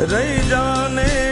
રહી જાને